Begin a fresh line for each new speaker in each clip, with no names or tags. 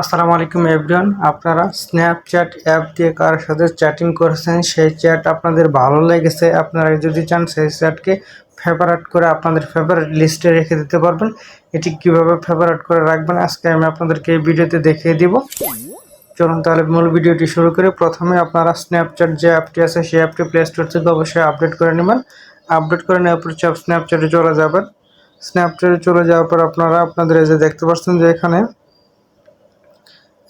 আসসালামু আলাইকুম এভরিওয়ান, আপনারা স্ন্যাপচ্যাট অ্যাপ দিয়ে কার সাথে চ্যাটিং করেছেন? সেই চ্যাট আপনাদের ভালো লেগেছে। আপনারা যদি চান সেই চ্যাটকে ফেভারেট করে আপনাদের ফেভারিট লিস্টে রেখে দিতে পারবেন। এটি কীভাবে ফেভারেট করে রাখবেন আজকে আমি আপনাদেরকে এই ভিডিওতে দেখিয়ে দিব। চলুন তাহলে মূল ভিডিওটি শুরু করে। প্রথমে আপনারা স্ন্যাপচ্যাট যে অ্যাপটি আছে, সেই অ্যাপটি প্লে স্টোর থেকে অবশ্যই আপডেট করে নেবেন। আপডেট করে নেওয়ার পর স্ন্যাপচ্যাটে চলে যাবেন। স্ন্যাপচ্যাটে চলে যাওয়ার পর আপনারা আপনাদের এই যে দেখতে পাচ্ছেন যে এখানে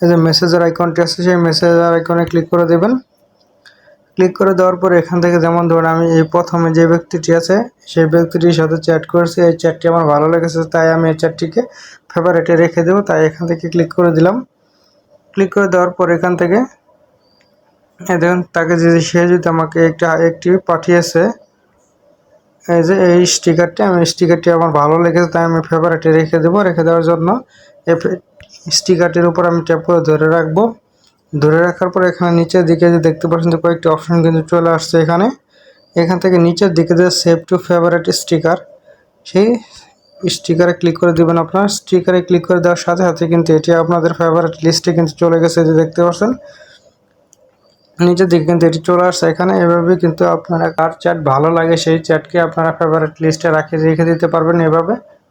এই যে মেসেজের আইকনটি আছে, সেই মেসেজের আইকনে ক্লিক করে দেবেন। ক্লিক করে দেওয়ার পরে এখান থেকে যেমন ধরুন আমি এই প্রথমে যে ব্যক্তিটি আছে, সেই ব্যক্তিটির সাথে চ্যাট করেছি। এই চ্যাটটি আমার ভালো লেগেছে, তাই আমি এই চ্যাটটিকে ফেভারেটে রেখে দেবো, তাই এখান থেকে ক্লিক করে দিলাম। ক্লিক করে দেওয়ার পর এখান থেকে দেখুন, তাকে যদি সে যদি আমাকে একটা একটি পাঠিয়েছে, এই যে এই স্টিকারটি আমি স্টিকারটি আমার ভালো লেগেছে, তাই আমি ফেভারেটে রেখে দেবো, রেখে দেওয়ার জন্য। এই স্টিকারটির উপর আমি ট্যাপ করে ধরে রাখব। ধরে রাখার পর এখানে নিচের দিকে যে দেখতে পাচ্ছেন যে কয়েকটি অপশন কিন্তু চলে আসছে এখানে। এখান থেকে নিচের দিকে যে সেভ টু ফেভারেট স্টিকার সেই স্টিকারে ক্লিক করে দেবেন আপনার। স্টিকারে ক্লিক করে দেওয়ার সাথে সাথে কিন্তু এটি আপনাদের ফেভারেট লিস্টে কিন্তু চলে গেছে যে দেখতে পাচ্ছেন। নিচের দিকে কিন্তু এটি চলে আসছে এখানে। এভাবে কিন্তু আপনারা কার চ্যাট ভালো লাগে সেই চ্যাটকে আপনারা ফেভারিট লিস্টে রাখে রেখে দিতে পারবেন এভাবে।